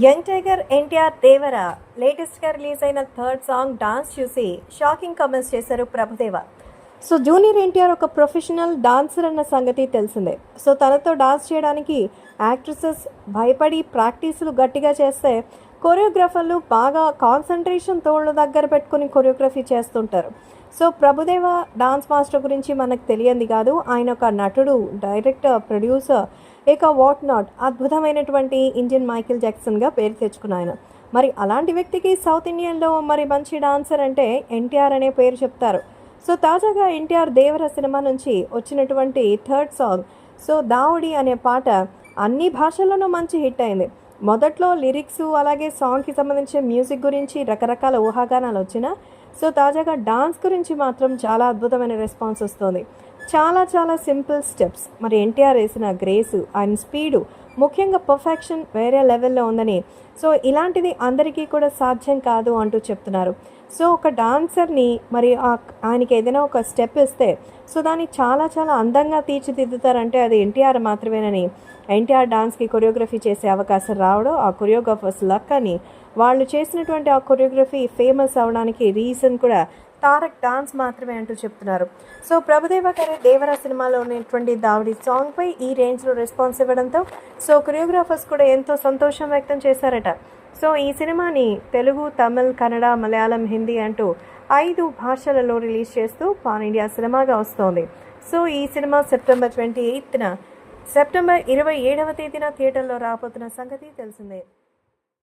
Young tiger NTR దేవర లేటెస్ట్గా release అయిన third song dance చూసి షాకింగ్ కామెంట్స్ చేశారు ప్రభుదేవ. సో జూనియర్ ఎన్టీఆర్ ఒక ప్రొఫెషనల్ డాన్సర్ అన్న సంగతి తెలిసిందే. సో తనతో డాన్స్ చేయడానికి యాక్ట్రెసెస్ భయపడి ప్రాక్టీసులు గట్టిగా చేస్తే కొరియోగ్రాఫర్లు బాగా కాన్సన్ట్రేషన్ తోళ్ళు దగ్గర పెట్టుకుని కొరియోగ్రఫీ చేస్తుంటారు. సో ప్రభుదేవ డాన్స్ మాస్టర్ గురించి మనకు తెలియంది కాదు. ఆయన ఒక నటుడు డైరెక్టర్ ప్రొడ్యూసర్. ఇక వాట్ నాట్ అద్భుతమైనటువంటి ఇండియన్ మైకిల్ జాక్సన్గా పేరు తెచ్చుకున్న ఆయన. మరి అలాంటి వ్యక్తికి సౌత్ ఇండియన్లో మరి మంచి డాన్సర్ అంటే ఎన్టీఆర్ అనే పేరు చెప్తారు. సో తాజాగా ఎన్టీఆర్ దేవర సినిమా నుంచి వచ్చినటువంటి థర్డ్ సాంగ్ సో దావుడి అనే పాట అన్ని భాషల్లోనూ మంచి హిట్ అయింది. మొదట్లో లిరిక్స్ అలాగే సాంగ్కి సంబంధించిన మ్యూజిక్ గురించి రకరకాల ఊహాగానాలు వచ్చినా సో తాజాగా డాన్స్ గురించి మాత్రం చాలా అద్భుతమైన రెస్పాన్స్ వస్తుంది. చాలా చాలా సింపుల్ స్టెప్స్ మరి ఎన్టీఆర్ వేసిన గ్రేసు ఆయన స్పీడు ముఖ్యంగా పర్ఫెక్షన్ వేరే లెవెల్లో ఉందని. సో ఇలాంటిది అందరికీ కూడా సాధ్యం కాదు అంటూ చెప్తున్నారు. సో ఒక డాన్సర్ని మరి ఆ- ఆయనకి ఏదైనా ఒక స్టెప్ ఇస్తే సో దాన్ని చాలా చాలా అందంగా తీర్చిదిద్దుతారంటే అది ఎన్టీఆర్ మాత్రమేనని. ఎన్టీఆర్ డాన్స్కి కొరియోగ్రఫీ చేసే అవకాశం రావడం ఆ కొరియోగ్రాఫర్స్ లక్ అని. వాళ్ళు చేసినటువంటి ఆ కొరియోగ్రఫీ ఫేమస్ అవడానికి రీజన్ కూడా తారక్ డాన్స్ మాత్రమే అంటూ చెప్తున్నారు. సో ప్రభుదేవ గారి దేవరా సినిమాలో ఉన్నటువంటి దావుడి సాంగ్పై ఈ రేంజ్లో రెస్పాన్స్ ఇవ్వడంతో సో కొరియోగ్రాఫర్స్ కూడా ఎంతో సంతోషం వ్యక్తం చేశారట. సో ఈ సినిమాని తెలుగు తమిళ్ కన్నడ మలయాళం హిందీ అంటూ ఐదు భాషలలో రిలీజ్ చేస్తూ పాన్ ఇండియా సినిమాగా వస్తోంది. సో ఈ సినిమా సెప్టెంబర్ ట్వంటీ ఎయిత్న సెప్టెంబర్ ఇరవై ఏడవ తేదీన థియేటర్లో రాబోతున్న సంగతి తెలిసిందే.